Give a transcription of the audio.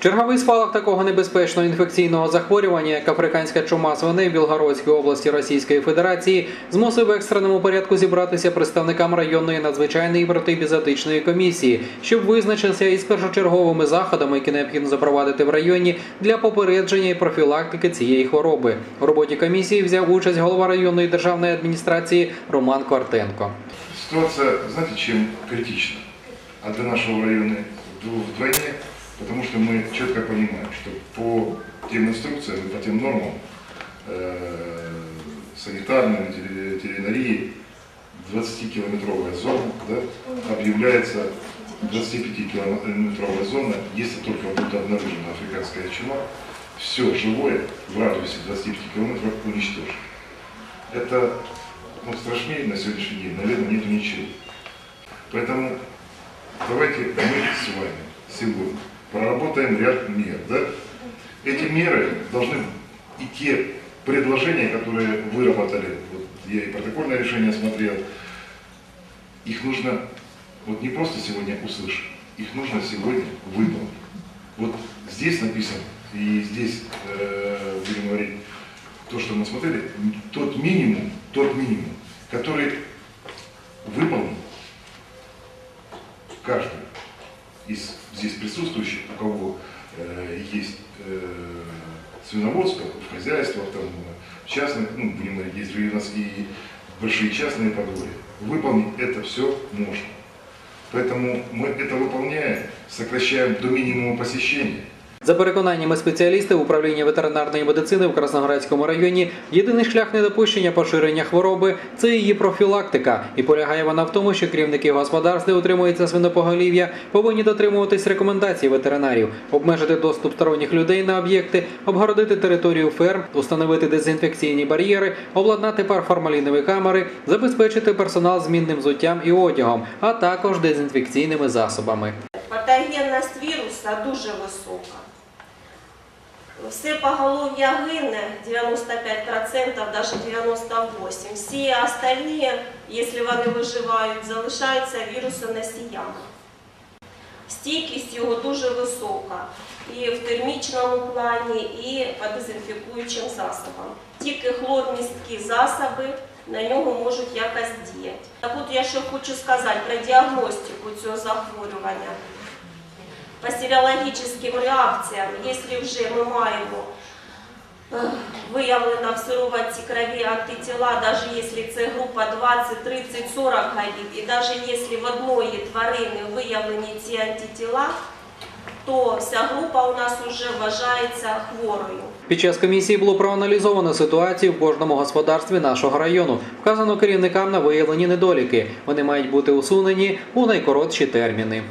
Черговий спалах такого небезпечного інфекційного захворювання, як африканська чума свиней в Білгородській області Російської Федерації, змусив в екстреному порядку зібратися представникам районної надзвичайної протибізотичної комісії, щоб визначитися із першочерговими заходами, які необхідно запровадити в районі для попередження і профілактики цієї хвороби. У роботі комісії взяв участь голова районної державної адміністрації Роман Квартенко. Ситуация, знаете, чем критична? А для нашего района вд- вдвойне, потому что мы четко понимаем, что по тем инструкциям и по тем нормам э, санитарной ветери- ветеринарии 20-километровая зона да, объявляется 25-километровая зона, если только будет обнаружена африканская чума, все живое в радиусе 25 километров уничтожено. Это ну, страшнее на сегодняшний день, наверное, нету ничего. Поэтому давайте мы с вами сегодня проработаем ряд мер. Да? Эти меры должны и те предложения, которые выработали, вот я и протокольное решение смотрел, их нужно вот не просто сегодня услышать, их нужно сегодня выполнить. Вот здесь написано, и здесь э, будем говорить, то, что мы смотрели, тот минимум, тот минимум, который выполнен каждый из присутствующих, у кого э, есть э, свиноводство в хозяйствах, там, в частных, ну, будем говорить, есть же у нас и большие частные подворья, выполнить это все можно. Поэтому мы это выполняем, сокращаем до минимума посещения. За переконаннями спеціалістів управління ветеринарної медицини в Красноградському районі, єдиний шлях недопущення поширення хвороби це її профілактика. І полягає вона в тому, що керівники господарств, де утримується свинопоголів'я, повинні дотримуватись рекомендацій ветеринарів, обмежити доступ сторонніх людей на об'єкти, обгородити територію ферм, установити дезінфекційні бар'єри, обладнати парформалінові камери, забезпечити персонал змінним взуттям і одягом, а також дезінфекційними засобами. Патогенність віруса дуже висока. Все поголов'я гине 95%, навіть 98%. Всі остальні, якщо вони виживають, залишаються вірусоносіями. Стійкість його дуже висока і в термічному плані, і по дезінфікуючим засобам. Тільки хлормісткі засоби на нього можуть якось діяти. Так от я що хочу сказати про діагностику цього захворювання. По серологічним реакціям, якщо вже ми маємо е, виявлено в сироватці крові антитіла, навіть якщо це група 20, 30, 40 голів, і навіть якщо в одної тварини виявлені ці антитіла, то вся група у нас вже вважається хворою. Під час комісії було проаналізовано ситуацію в кожному господарстві нашого району. Вказано керівникам на виявлені недоліки. Вони мають бути усунені у найкоротші терміни.